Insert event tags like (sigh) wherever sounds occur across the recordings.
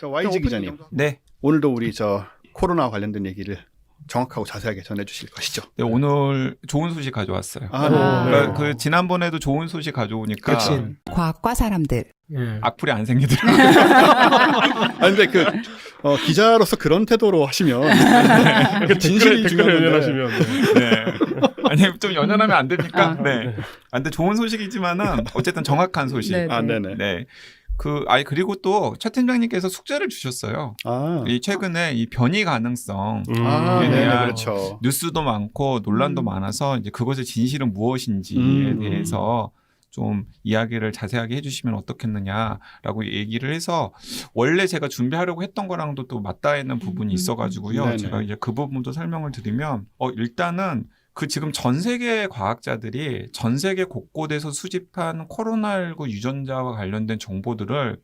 저 YG 기자님 네. 오늘도 우리 저 코로나 관련된 얘기를 정확하고 자세하게 전해주실 것이죠. 네, 오늘 좋은 소식 가져왔어요. 아, 아. 네. 그러니까 그 지난번에도 좋은 소식 가져오니까 그치. 과학과 사람들. 예. 악플이 안 생기더라고요. 아 근데 그 어, 기자로서 그런 태도로 하시면 (laughs) 그 진실이 중요한데 연연하시면 네. 네. 아니 좀 연연하면 안 됩니까? 아. 네. 아, 근데 좋은 소식이지만은 어쨌든 정확한 소식. 네. 아 네네. 네. 그 아니 그리고 또 최 팀장님께서 숙제를 주셨어요. 아, 이 최근에 이 변이 가능성 음. 아 네, 네네 네. 그렇죠. 뉴스도 많고 논란도 음. 많아서 이제 그것의 진실은 무엇인지에 음. 대해서 좀 이야기를 자세하게 해주시면 어떻겠느냐라고 얘기를 해서 원래 제가 준비하려고 했던 거랑도 또 맞닿아 있는 부분이 음. 있어가지고요. 네네. 제가 이제 그 부분도 설명을 드리면 어 일단은 그 지금 전 세계 과학자들이 전 세계 곳곳에서 수집한 코로나19 유전자와 관련된 정보들을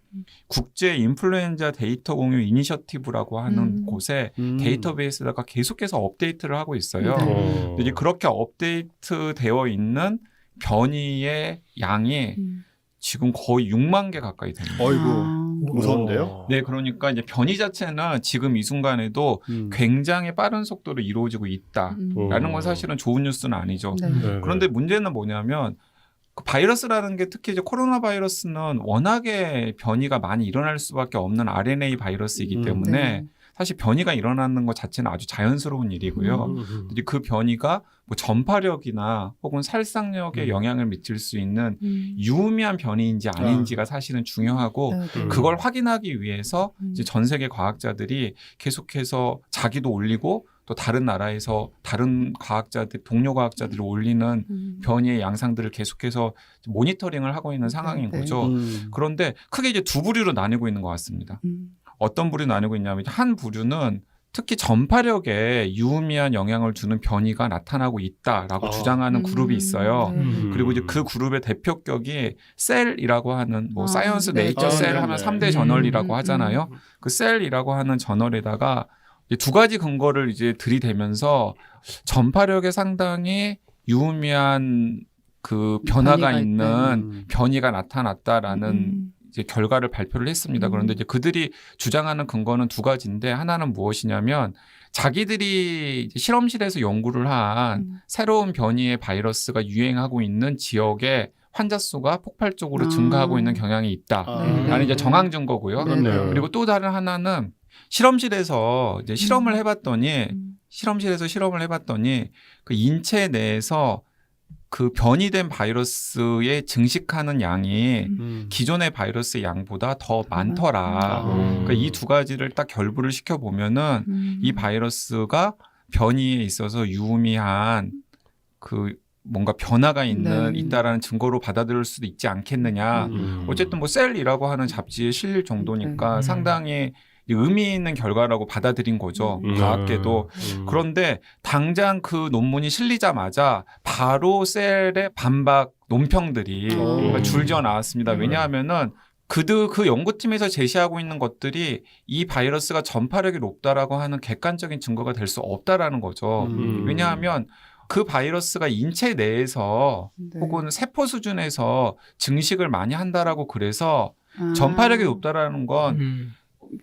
국제 인플루엔자 데이터 공유 이니셔티브라고 하는 음. 곳에 음. 데이터베이스에다가 계속해서 업데이트를 하고 있어요. 네. 어. 이제 그렇게 업데이트 되어 있는 변이의 양이 음. 지금 거의 6만 개 가까이 됩니다. 어이구 아. 무서운데요? 네, 그러니까 이제 변이 자체는 지금 이 순간에도 음. 굉장히 빠른 속도로 이루어지고 있다라는 음. 건 사실은 좋은 뉴스는 아니죠. 네. 네, 그런데 문제는 뭐냐면 그 바이러스라는 게 특히 이제 코로나 바이러스는 워낙에 변이가 많이 일어날 수밖에 없는 RNA 바이러스이기 음. 때문에 네. 사실 변이가 일어나는 것 자체는 아주 자연스러운 일이고요. 음. 이제 그 변이가 뭐 전파력이나 혹은 살상력에 음. 영향을 미칠 수 있는 음. 유의미한 변이인지 아닌지가 사실은 중요하고 네, 네. 음. 그걸 확인하기 위해서 음. 이제 전 세계 과학자들이 계속해서 자기도 올리고 또 다른 나라에서 다른 과학자들 동료 과학자들이 올리는 음. 변이의 양상들을 계속해서 모니터링을 하고 있는 상황인 네. 거죠. 음. 그런데 크게 이제 두 부류로 나뉘고 있는 것 같습니다. 음. 어떤 부류 나뉘고 있냐면 한 부류는 특히 전파력에 유의미한 영향을 주는 변이가 나타나고 있다라고 아. 주장하는 그룹이 음. 있어요. 네. 음. 그리고 이제 그 그룹의 대표격이 셀이라고 하는 뭐 아, 사이언스 네. 네이처 아, 셀 네, 하면 네. 삼대 음, 저널이라고 음, 하잖아요. 음. 그 셀이라고 하는 저널에다가 이제 두 가지 근거를 이제 들이대면서 전파력에 상당히 유의미한 그 변화가 있는 음. 변이가 나타났다라는 음. 이제 결과를 발표를 했습니다. 음. 그런데 이제 그들이 주장하는 근거는 두 가지인데 하나는 무엇이냐면 자기들이 이제 실험실에서 연구를 한 음. 새로운 변이의 바이러스가 유행하고 있는 지역에 환자 수가 폭발적으로 아. 증가하고 있는 경향이 있다. 아. 네. 라는 이제 정황 증거고요. 네. 그렇네요. 그리고 또 다른 하나는 실험실에서 이제 실험을 음. 해봤더니 음. 실험실에서 실험을 해봤더니 그 인체 내에서 그 변이된 바이러스에 증식하는 양이 음. 기존의 바이러스의 양보다 더 많더라. 아. 그러니까 이 두 가지를 딱 결부를 시켜 보면은 음. 이 바이러스가 변이에 있어서 유의미한 그 뭔가 변화가 있는 네. 있다라는 증거로 받아들일 수도 있지 않겠느냐. 음. 어쨌든 뭐 셀이라고 하는 잡지에 실릴 정도니까 네. 상당히 의미 있는 결과라고 받아들인 거죠. 음. 과학계도. 음. 그런데 당장 그 논문이 실리자마자 바로 셀의 반박 논평들이 음. 줄지어 나왔습니다. 음. 왜냐하면은 그들 그 연구팀에서 제시하고 있는 것들이 이 바이러스가 전파력이 높다라고 하는 객관적인 증거가 될 수 없다라는 거죠. 음. 왜냐하면 그 바이러스가 인체 내에서 네. 혹은 세포 수준에서 증식을 많이 한다라고 그래서 아. 전파력이 높다라는 건 음.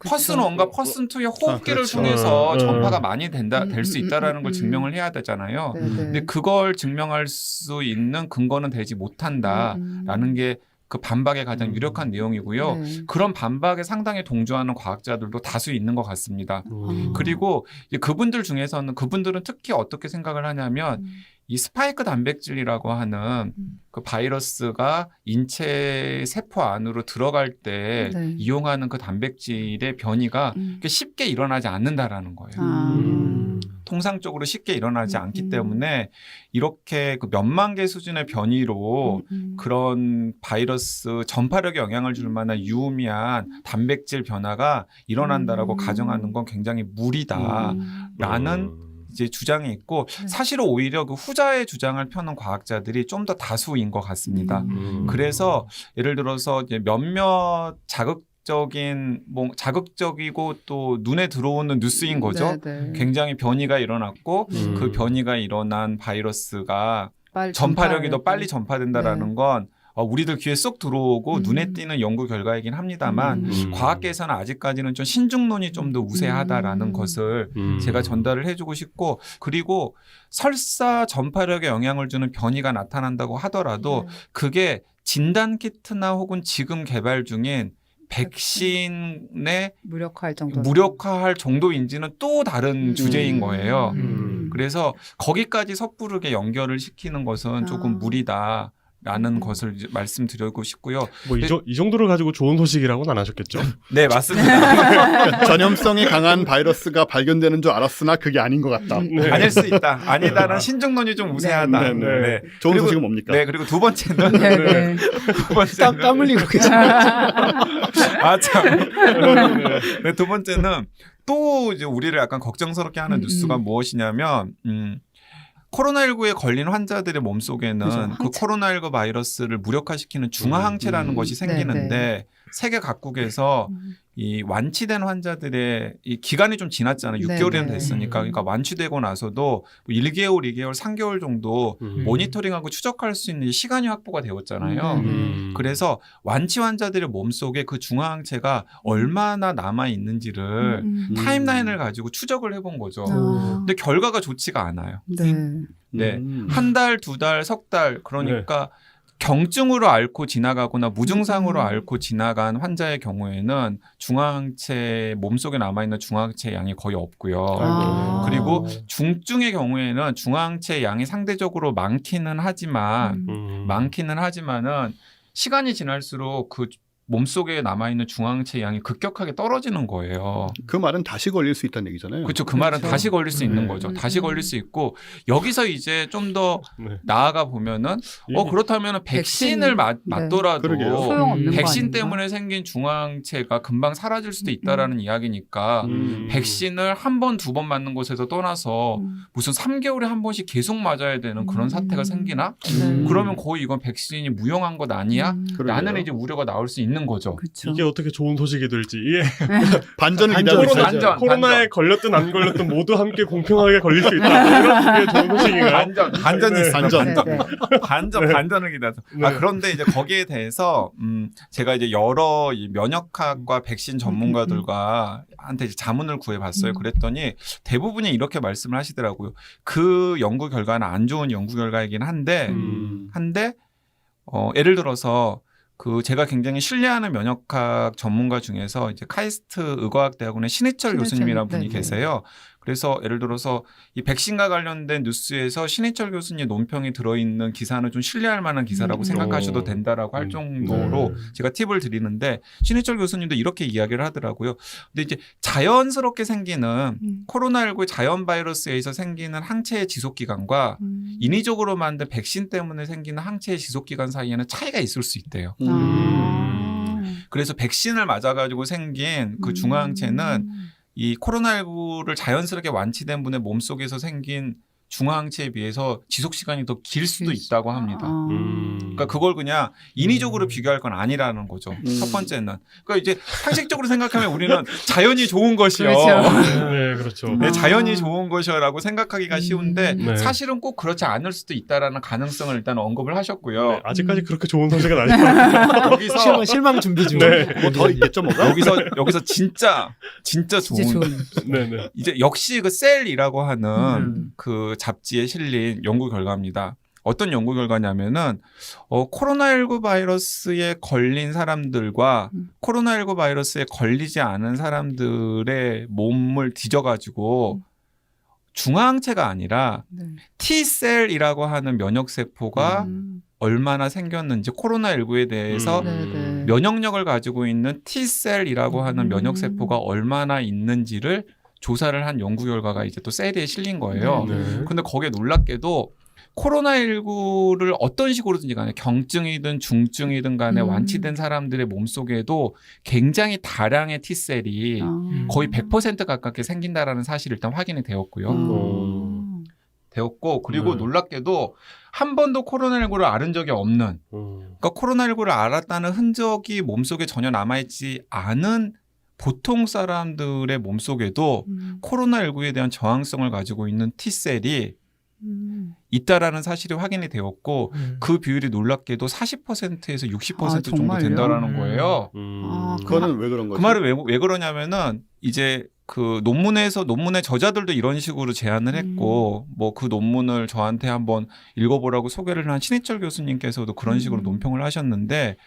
퍼슨 원과 퍼슨 투의 호흡기를 그렇죠. 통해서 음, 전파가 음. 많이 된다 음, 될수 음, 있다라는 음, 걸 음. 증명을 해야 되잖아요. 네, 네. 근데 그걸 증명할 수 있는 근거는 되지 못한다라는 음. 게그 반박의 가장 음. 유력한 내용이고요. 네. 그런 반박에 상당히 동조하는 과학자들도 다수 있는 것 같습니다. 음. 그리고 그분들 중에서는 그분들은 특히 어떻게 생각을 하냐면 음. 이 스파이크 단백질이라고 하는 음. 그 바이러스가 인체 세포 안으로 들어갈 때 네. 이용하는 그 단백질의 변이가 음. 쉽게 일어나지 않는다라는 거예요. 아. 음. 통상적으로 쉽게 일어나지 음, 않기 음. 때문에 이렇게 그 몇만 개 수준의 변이로 음, 음. 그런 바이러스 전파력에 영향을 줄 만한 유의미한 단백질 변화가 일어난다라고 음. 가정하는 건 굉장히 무리다. 음. 라는 음. 이제 주장이 있고 네. 사실은 오히려 그 후자의 주장을 펴는 과학자들이 좀 더 다수인 것 같습니다. 음. 그래서 예를 들어서 이제 몇몇 자극 적인 뭐 자극적이고 또 눈에 들어오는 뉴스인 거죠. 네, 네. 굉장히 변이가 일어났고 음. 그 변이가 일어난 바이러스가 전파력이 더 빨리 전파된다라는 건 어, 우리들 귀에 쏙 들어오고 음. 눈에 띄는 연구 결과이긴 합니다만 음. 과학계에서는 아직까지는 좀 신중론이 좀 더 우세하다라는 음. 것을 음. 제가 전달을 해주고 싶고 그리고 설사 전파력에 영향을 주는 변이가 나타난다고 하더라도 네. 그게 진단 키트나 혹은 지금 개발 중인 백신의 무력화할 정도. 무력화할 정도인지는 또 다른 음. 주제인 거예요. 음. 그래서 거기까지 섣부르게 연결을 시키는 것은 조금 아. 무리다 라는 음. 것을 말씀드리고 싶고요. 뭐이 이 정도를 가지고 좋은 소식이라고는 안 하셨겠죠? (laughs) 네 맞습니다. (laughs) 전염성이 강한 바이러스가 발견되는 줄 알았으나 그게 아닌 것 같다. 음. 네. 아닐 수 있다. 아니다는 신중론이 좀 우세하다. 네, 네, 네. 좋은 그리고- 소식은 뭡니까? 네, 그리고 두 번째는 네, 네. (laughs) 두 번째는 땀 흘리고 계세요. 아 참. 네, 두 번째는 또 이제 우리를 약간 걱정스럽게 하는 음, 뉴스가 음. 무엇이냐면 음 코로나19에 걸린 환자들의 몸속에는 그죠, 그 항체. 코로나19 바이러스를 무력화시키는 중화항체라는 음, 것이 네, 생기는데 세계 각국에서 음. 이 완치된 환자들의 이 기간이 좀 지났잖아요. 네, 6개월이나 네. 됐으니까. 그러니까 완치되고 나서도 뭐 1개월, 2개월, 3개월 정도 음. 모니터링하고 추적할 수 있는 시간이 확보가 되었잖아요. 네. 음. 그래서 완치 환자들의 몸속에 그 중화항체가 얼마나 남아 있는지를 음. 타임라인을 가지고 추적을 해본 거죠. 아. 근데 결과가 좋지가 않아요. 네. 네. 음. 한 달, 두 달, 석 달 그러니까 경증으로 앓고 지나가거나 무증상으로 음. 앓고 지나간 환자의 경우에는 중화항체 몸속에 남아 있는 중화항체 양이 거의 없고요. 아. 그리고 중증의 경우에는 중화항체 양이 상대적으로 많기는 하지만 음. 음. 많기는 하지만은 시간이 지날수록 그 몸속에 남아 있는 중화항체 양이 급격하게 떨어지는 거예요. 그 말은 다시 걸릴 수 있다는 얘기잖아요. 그렇죠. 그 말은 그렇죠. 다시 걸릴 수 있는 네. 거죠. 음, 다시 음. 걸릴 수 있고 여기서 이제 좀 더 네. 나아가 보면은 어 그렇다면 백신을 백신. 맞, 네. 맞더라도 그러게요. 소용없는 거 백신? 때문에 생긴 중화항체가 금방 사라질 수도 있다라는 이야기니까 음. 백신을 한 번, 두 번 맞는 것에서 떠나서 음. 무슨 3개월에 한 번씩 계속 맞아야 되는 그런 음. 사태가 생기나? 네. 그러면 거의 이건 백신이 무용한 것 아니야? 음. 라는 이제 우려가 나올 수 있는 거죠. 그쵸. 이게 어떻게 좋은 소식이 될지 이게 (laughs) 반전을 반전, 기대하고 있어요. 반전. 코로나에 걸렸든 안 걸렸든 모두 함께 공평하게 걸릴 수 있다. 이런 게 좋은 소식인가요? 반전, 반전이 네. 있습니다. 반전. 반전. 네, 네. 반전, 네. 반전을. 네. 아, 그런데 이제 거기에 대해서, 음, 제가 이제 여러 이 면역학과 백신 전문가들과 한테 이제 자문을 구해봤어요. 음. 그랬더니 대부분이 이렇게 말씀을 하시더라고요. 그 연구 결과는 안 좋은 연구 결과이긴 한데, 음. 한데, 어, 예를 들어서 그 제가 굉장히 신뢰하는 면역학 전문가 중에서 이제 카이스트 의과학대학원의 신해철 신해철, 교수님이라는 분이 네네. 계세요. 그래서 예를 들어서 이 백신과 관련된 뉴스에서 신해철 교수님 논평이 들어있는 기사는 좀 신뢰할 만한 기사라고 음. 생각하셔도 오. 된다라고 할 음. 정도로 네. 제가 팁을 드리는데 신해철 교수님도 이렇게 이야기를 하더라고요. 근데 이제 자연스럽게 생기는 음. 코로나19 자연 바이러스에 의해서 생기는 항체의 지속 기간과 음. 인위적으로 만든 백신 때문에 생기는 항체의 지속 기간 사이에는 차이가 있을 수 있대요. 음. 아. 그래서 백신을 맞아가지고 생긴 그 중화항체는 음. 이 코로나19를 자연스럽게 완치된 분의 몸속에서 생긴 중화항체에 비해서 지속 시간이 더 길 수도 있다고 합니다. 아. 음. 그러니까 그걸 그냥 인위적으로 음. 비교할 건 아니라는 거죠. 음. 첫 번째는. 그러니까 이제 상식적으로 생각하면 우리는 (laughs) 자연이 좋은 것이요. 그렇죠. 네, 그렇죠. 네, 아. 자연이 좋은 것이라고 생각하기가 음. 쉬운데 네. 사실은 꼭 그렇지 않을 수도 있다라는 가능성을 일단 언급을 하셨고요. 네, 아직까지 음. 그렇게 좋은 소식은 아니에요. (laughs) 여기서 실망, 실망 준비 중. 네. 뭐더 있겠죠, 뭐가? 여기서 여기서 진짜 진짜 좋은, 진짜 좋은. 네, 네. 이제 역시 그 셀이라고 하는 음. 그 잡지에 실린 연구 결과입니다. 어떤 연구 결과냐면은 어, 코로나19 바이러스에 걸린 사람들과 음. 코로나19 바이러스에 걸리지 않은 사람들의 몸을 뒤져가지고 음. 중화항체가 아니라 네. T셀이라고 하는 면역 세포가 음. 얼마나 생겼는지 코로나19에 대해서 음. 네, 네. 면역력을 가지고 있는 T셀이라고 하는 음. 면역 세포가 얼마나 있는지를 조사를 한 연구 결과가 이제 또 셀에 실린 거예요. 네. 근데 거기에 놀랍게도 코로나19를 어떤 식으로든지 간에 경증이든 중증이든 간에 음. 완치된 사람들의 몸속에도 굉장히 다량의 T셀이 아. 거의 100% 가깝게 생긴다라는 사실이 일단 확인이 되었고요. 아. 되었고 그리고 네. 놀랍게도 한 번도 코로나19를 앓은 적이 없는 음. 그러니까 코로나19를 앓았다는 흔적이 몸속에 전혀 남아있지 않은 보통 사람들의 몸속에도 음. 코로나19에 대한 저항성을 가지고 있는 T셀이 음. 있다라는 사실이 확인이 되었고 음. 그 비율이 놀랍게도 40%에서 60% 아, 정도 정말요? 된다라는 음. 거예요. 음. 아, 그거는 왜 그런 거죠? 그 말을 왜, 왜 그러냐면은 이제 그 논문에서 논문의 저자들도 이런 식으로 제안을 했고 음. 뭐그 논문을 저한테 한번 읽어보라고 소개를 한 신해철 교수님께서도 그런 식으로 음. 논평을 하셨는데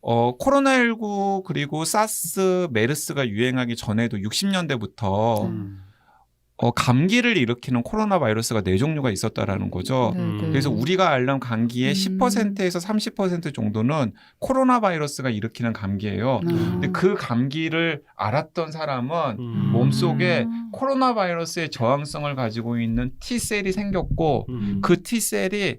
어 코로나19 그리고 사스 메르스가 유행하기 전에도 60년대부터 음. 어 감기를 일으키는 코로나 바이러스가 네 종류가 있었다라는 거죠. 네, 네. 그래서 우리가 알던 감기의 음. 10%에서 30% 정도는 코로나 바이러스가 일으키는 감기예요. 아. 근데 그 감기를 알았던 사람은 음. 몸속에 음. 코로나 바이러스의 저항성을 가지고 있는 T셀이 생겼고 음. 그 T셀이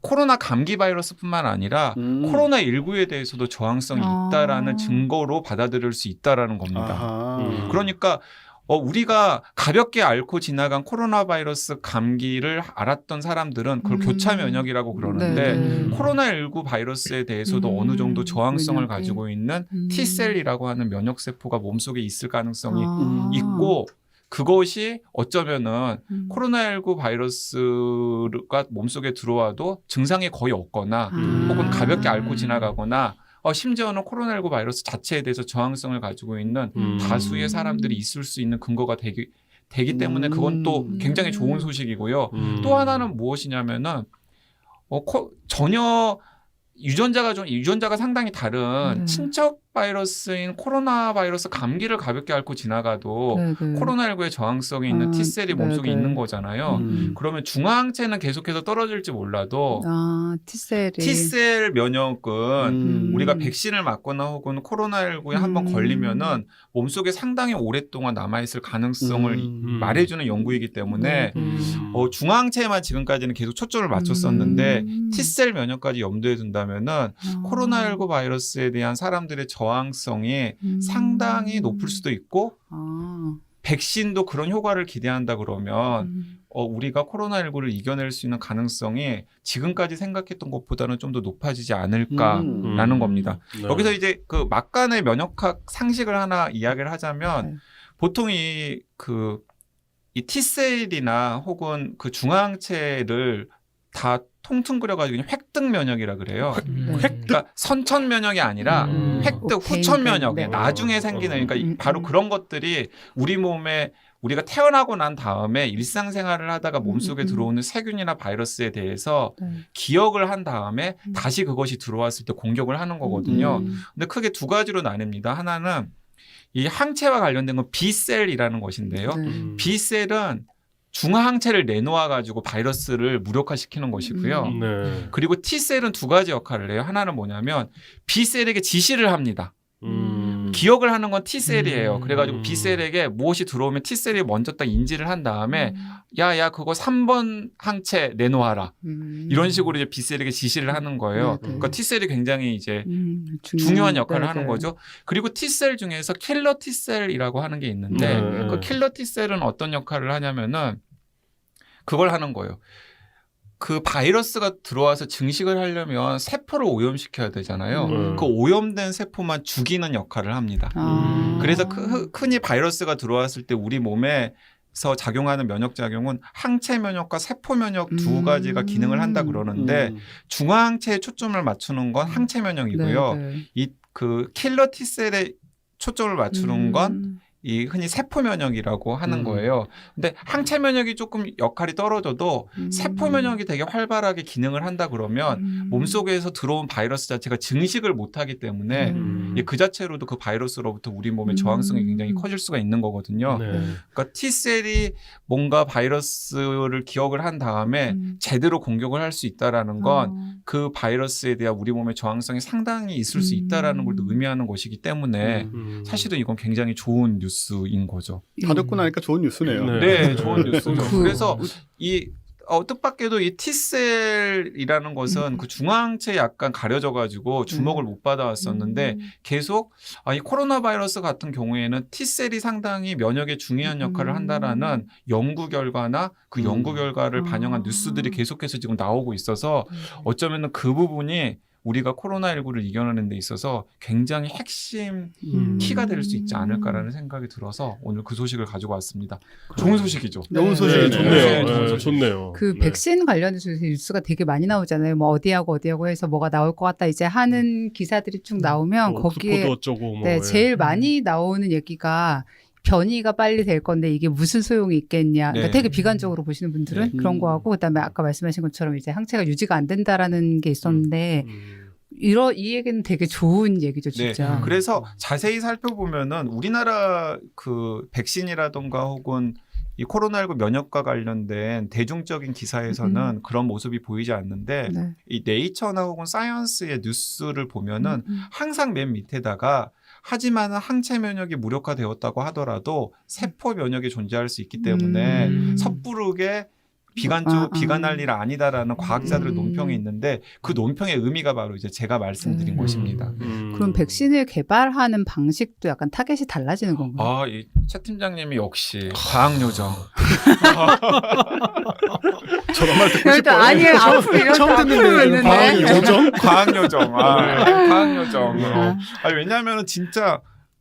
코로나 감기 바이러스뿐만 아니라 음. 코로나 19에 대해서도 저항성이 아. 있다라는 증거로 받아들일 수 있다라는 겁니다. 음. 그러니까 어, 우리가 가볍게 앓고 지나간 코로나 바이러스 감기를 알았던 사람들은 그걸 음. 교차 면역이라고 그러는데 네, 네. 코로나19 바이러스에 대해서도 음. 어느 정도 저항성을 면역이. 가지고 있는 음. T셀이라고 하는 면역세포가 몸속에 있을 가능성이 아. 있고 그것이 어쩌면은 음. 코로나19 바이러스가 몸속에 들어와도 증상이 거의 없거나 음. 혹은 가볍게 앓고 음. 지나가거나 어, 심지어는 코로나19 바이러스 자체에 대해서 저항성을 가지고 있는 음. 다수의 사람들이 있을 수 있는 근거가 되기, 되기 때문에 그건 또 음. 굉장히 좋은 소식이고요. 음. 또 하나는 무엇이냐면은 어, 코- 전혀 유전자가 좀 유전자가 상당히 다른 네. 친척 바이러스인 코로나 바이러스 감기를 가볍게 앓고 지나가도 네, 네. 코로나19에 저항성이 있는 아, T셀이 몸속에 네, 네. 있는 거잖아요. 음. 그러면 중화항체는 계속해서 떨어질지 몰라도 아, T셀이. T셀 면역은 음. 우리가 백신을 맞거나 혹은 코로나19에 한번 음. 걸리면은 몸속에 상당히 오랫동안 남아있을 가능성을 음. 말해주는 연구이기 때문에 네, 네. 음. 어, 중화항체에만 지금까지는 계속 초점을 맞췄었는데 음. T셀 면역까지 염두에 둔다면은 아. 코로나19 바이러스에 대한 사람들의 저 항성이 음. 상당히 높을 수도 있고 아. 백신도 그런 효과를 기대한다 그러면 음. 어, 우리가 코로나19를 이겨낼 수 있는 가능성이 지금까지 생각했던 것보다는 좀 더 높아지지 않을까라는 음. 겁니다. 네. 여기서 이제 그 막간의 면역학 상식을 하나 이야기를 하자면 네. 보통 이그 이 T셀이나 혹은 그 중화항체를 다 통퉁그려가지고 그냥 획득 면역이라 그래요. 네. 그러니까 선천 면역이 아니라 음. 획득 오케이. 후천 면역, 네. 나중에 생기는 그러니까 이- 음, 바로 음. 그런 것들이 우리 몸에 우리가 태어나고 난 다음에 일상생활을 하다가 몸속에 음, 음. 들어오는 세균이나 바이러스에 대해서 네. 기억을 한 다음에 음. 다시 그것이 들어왔을 때 공격을 하는 거거든요. 음. 근데 크게 두 가지로 나뉩니다. 하나는 이 항체와 관련된 건 B셀이라는 것인데요. 네. 음. B셀은 중화항체를 내놓아 가지고 바이러스를 무력화시키는 것이고요. 음. 네. 그리고 T셀은 두 가지 역할을 해요. 하나는 뭐냐면 B셀에게 지시를 합니다. 음. 기억을 하는 건 T셀이에요. 음. 그래가지고 B셀에게 무엇이 들어오면 T셀이 먼저 딱 인지를 한 다음에 음. 야, 야, 그거 3번 항체 내놓아라. 음. 이런 식으로 이제 B셀에게 지시를 하는 거예요. 네, 네. 그러니까 T셀이 굉장히 이제 음, 중요한 역할을 네, 하는 네. 거죠. 그리고 T셀 중에서 킬러 T셀이라고 하는 게 있는데 네. 그 킬러 T셀은 어떤 역할을 하냐면은 그걸 하는 거예요. 그 바이러스가 들어와서 증식을 하려면 세포를 오염시켜야 되잖아요. 음. 그 오염된 세포만 죽이는 역할을 합니다. 아. 음. 그래서 크- 흔히 바이러스가 들어왔을 때 우리 몸에 서 작용하는 면역 작용은 항체 면역과 세포 면역 두 음. 가지가 기능을 한다 그러는데 음. 중화항체에 초점을 맞추는 건 항체 면역이고요. 네, 네. 이그 킬러 T셀에 초점을 맞추는 건 음. 이 흔히 세포 면역이라고 하는 음. 거예요. 근데 항체 면역이 조금 역할이 떨어져도 음. 세포 면역이 되게 활발하게 기능을 한다 그러면 음. 몸속에서 들어온 바이러스 자체가 증식을 못 하기 때문에 음. 그 자체로도 그 바이러스로부터 우리 몸의 음. 저항성이 굉장히 커질 수가 있는 거거든요. 네. 그러니까 T셀이 뭔가 바이러스를 기억을 한 다음에 음. 제대로 공격을 할 수 있다라는 건 어. 그 바이러스에 대한 우리 몸의 저항성이 상당히 있을 수 음. 있다라는 걸또 의미하는 것이기 때문에 음. 음. 사실은 이건 굉장히 좋은 뉴스 인 거죠. 다 듣고 나니까 좋은 뉴스네요. 네. 네, 좋은 뉴스죠. 그- 그래서 이 어, 뜻밖에도 이 T셀이라는 것은 음. 그 중화항체에 약간 가려져 가지고 주목을 못 받아왔었는데 음. 계속 아, 이 코로나 바이러스 같은 경우에는 T셀이 상당히 면역에 중요한 역할을 음. 한다라는 연구 결과나 그 음. 연구 결과를 아. 반영한 뉴스들이 계속해서 지금 나오고 있어서 네. 어쩌면은 그 부분이 우리가 코로나19를 이겨내는 데 있어서 굉장히 핵심 음. 키가 될 수 있지 않을까라는 생각이 들어서 오늘 그 소식을 가지고 왔습니다. 좋은 소식이죠. 좋은 네. 소식이네요. 네, 좋네요. 네, 좋은 네, 소식. 좋네요. 그 네. 백신 관련해서 뉴스가 되게 많이 나오잖아요. 뭐 어디하고 어디하고 해서 뭐가 나올 것 같다 이제 하는 기사들이 쭉 나오면 뭐 거기에 뭐 네, 예. 제일 많이 나오는 얘기가 변이가 빨리 될 건데 이게 무슨 소용이 있겠냐. 그러니까 네. 되게 비관적으로 보시는 분들은 네. 그런 거 하고 그다음에 아까 말씀하신 것처럼 이제 항체가 유지가 안 된다라는 게 있었는데 음. 이러 이 얘기는 되게 좋은 얘기죠, 네. 진짜. 그래서 자세히 살펴보면은 우리나라 그 백신이라던가 혹은 이 코로나19 면역과 관련된 대중적인 기사에서는 그런 모습이 보이지 않는데 네. 이 네이처나 혹은 사이언스의 뉴스를 보면은 음, 항상 맨 밑에다가 하지만 항체 면역이 무력화되었다고 하더라도 세포 면역이 존재할 수 있기 때문에 음. 섣부르게 비관적 아, 아. 비관할 일 아니다라는 과학자들의 음. 논평이 있는데 그 논평의 의미가 바로 이제 제가 말씀드린 네. 것입니다. 음. 그럼 백신을 개발하는 방식도 약간 타겟이 달라지는 건가요? 아, 이 최 팀장님이 역시 과학 요정. (laughs) 저런 말 듣고 싶어요. 아니 앞으로 이런 처음 앞으로 듣는데 있는데. 과학 요정? (laughs) 과학 요정. 아, 과학 요정. 어. 아. 아니 왜냐하면 진짜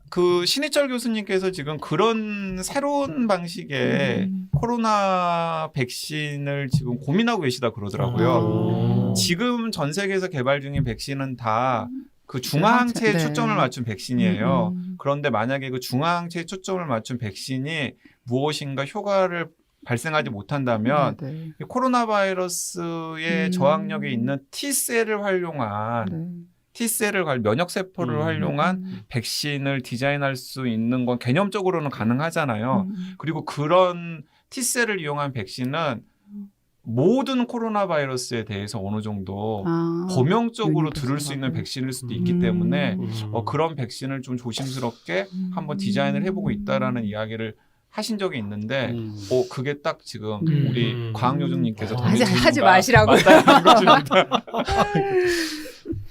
그 신희철 교수님께서 지금 그런 새로운 방식의 음. 코로나 백신을 지금 고민하고 계시다 그러더라고요. 아. 지금 전 세계에서 개발 중인 백신은 다 그 중화항체에 네. 초점을 맞춘 백신이에요. 음. 그런데 만약에 그 중화항체에 초점을 맞춘 백신이 무엇인가 효과를 발생하지 못한다면 네, 네. 이 코로나 바이러스의 음. 저항력이 있는 T셀을 활용한 네. T셀을 관- 면역 세포를 음. 활용한 음. 백신을 디자인할 수 있는 건 개념적으로는 가능하잖아요. 음. 그리고 그런 T셀을 이용한 백신은 모든 코로나 바이러스에 대해서 어느 정도 아. 범용적으로 들을 수 있는. 백신일 수도 있기 음. 때문에 음. 어, 그런 백신을 좀 조심스럽게 음. 한번 디자인을 해보고 있다라는 이야기를 하신 적이 있는데 음. 어 그게 딱 지금 음. 우리 음. 과학요정님께서 음. 하지 던진 하지 질문과 마시라고. (laughs)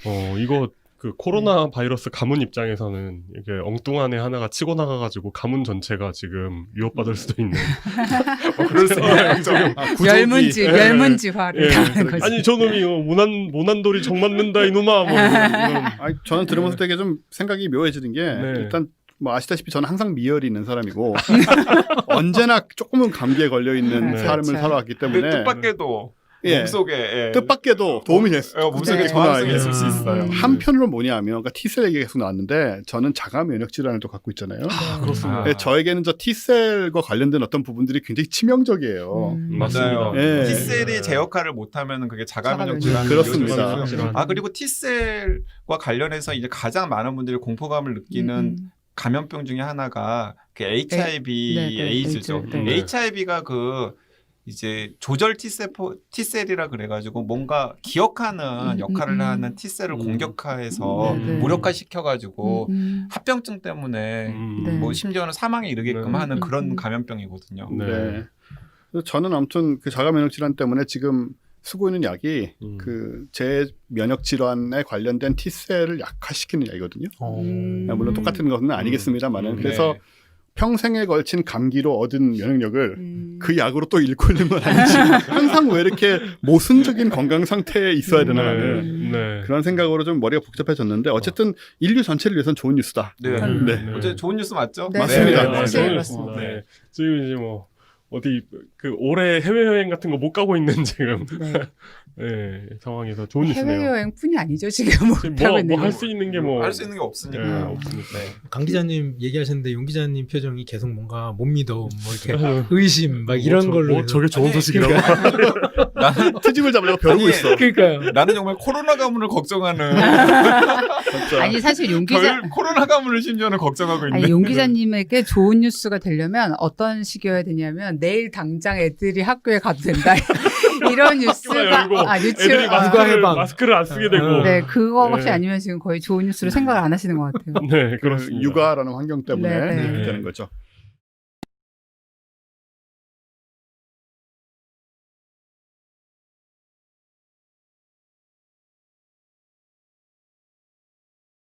어 이거 그 코로나 바이러스 가문 입장에서는 이게 엉뚱한 애 하나가 치고 나가가지고 가문 전체가 지금 위협받을 수도 있는. (laughs) 어, 그럴 수 아, (laughs) 구조기. 열문지 예. 열문지화를 예, 당하는 거지. 아니 저놈이 어, 모난 모난돌이 정 맞는다 이놈아. 뭐 이런. 아니, 저는 들으면서 되게 좀 생각이 묘해지는 게 네. 일단 뭐 아시다시피 저는 항상 미열이 있는 사람이고 (laughs) 언제나 조금은 감기에 걸려 있는 네. 삶을 그렇죠. 살아왔기 근데 때문에 뜻밖에도 예. 몸속에 예. 뜻밖에도 도움이 됐어요. 예, 몸속에 예. 있을 수 있어요. 음. 한편으로 뭐냐면 그러니까 T셀 얘기가 계속 나왔는데 저는 자가 면역 질환을 또 갖고 있잖아요. 아, 그렇습니다. 아. 예, 저에게는 저 T셀과 관련된 어떤 부분들이 굉장히 치명적이에요. 음. 맞아요. 예. T셀이 제 역할을 못하면 그게 자가면역 자가면역. 질환이 그렇습니다. 질환. 아 그리고 T셀과 관련해서 이제 가장 많은 분들이 공포감을 느끼는 음. 감염병 중에 하나가 그 HIV 네, 네, 에이즈죠. 에이즈, 네. HIV가 그 이제 조절 T세포 T셀이라 그래가지고 뭔가 기억하는 음, 역할을 음, 음. 하는 T셀을 음. 공격해서 네, 네. 무력화 시켜가지고 음, 음. 합병증 때문에 음. 네. 뭐 심지어는 사망에 이르게끔 네. 하는 음, 그런 음. 감염병이거든요. 네. 네. 그래서 저는 아무튼 그 자가 면역 질환 때문에 지금 쓰고 있는 약이 음. 그제 면역 질환에 관련된 T셀을 약화시키는 약이거든요. 음. 물론 똑같은 것은 아니겠습니다만은 음. 그래서 네. 평생에 걸친 감기로 얻은 면역력을 음. 그 약으로 또 잃고 있는 건 아니지. (laughs) 항상 왜 이렇게 모순적인 건강 상태에 있어야 되나 네. 하는 네. 그런 생각으로 좀 머리가 복잡해졌는데 어쨌든 인류 전체를 위해서는 좋은 뉴스다. 네. 네. 어제 좋은 뉴스 맞죠? 네. 맞습니다. 네, 네, 네, 네. 네. 네. 지금 이제 뭐 어디 그 올해 해외 여행 같은 거 못 가고 있는 지금 네. (laughs) 네, 상황에서 좋은 뉴스네요. 해외여행뿐이 아니죠 지금 뭐 지금 하고 있는 뭐뭐 할 게. 수 있는 게 뭐 할 수 있는 게 없으니까. 네, 없으니까. 네. 강 기자님 얘기하셨는데 용 기자님 표정이 계속 뭔가 못 믿어 뭐 이렇게 (laughs) 의심 막 이런 뭐 저- 걸로 뭐 해서. 저게 좋은 아니, 소식이라고. (laughs) 나는 트집을 잡으려고 벼르고 아니, 있어. 그러니까요. 나는 정말 코로나 가문을 걱정하는 진짜. 아니 사실 용 기자 별 코로나 가문을 심지어는 걱정하고 있는. 아니 용 기자님에게 좋은 뉴스가 되려면 어떤 식이어야 되냐면 내일 당장 애들이 학교에 가도 된다 (laughs) 이런 뉴스가 열고 아 애들이 뉴스 아, 마스크를, 해방. 마스크를 안 쓰게 되고. 네 그거밖에 네. 아니면 지금 거의 좋은 뉴스를 생각을 안 하시는 것 같아요. 네, 그 그렇습니다. 육아라는 환경 때문에 네, 네. 되는 거죠.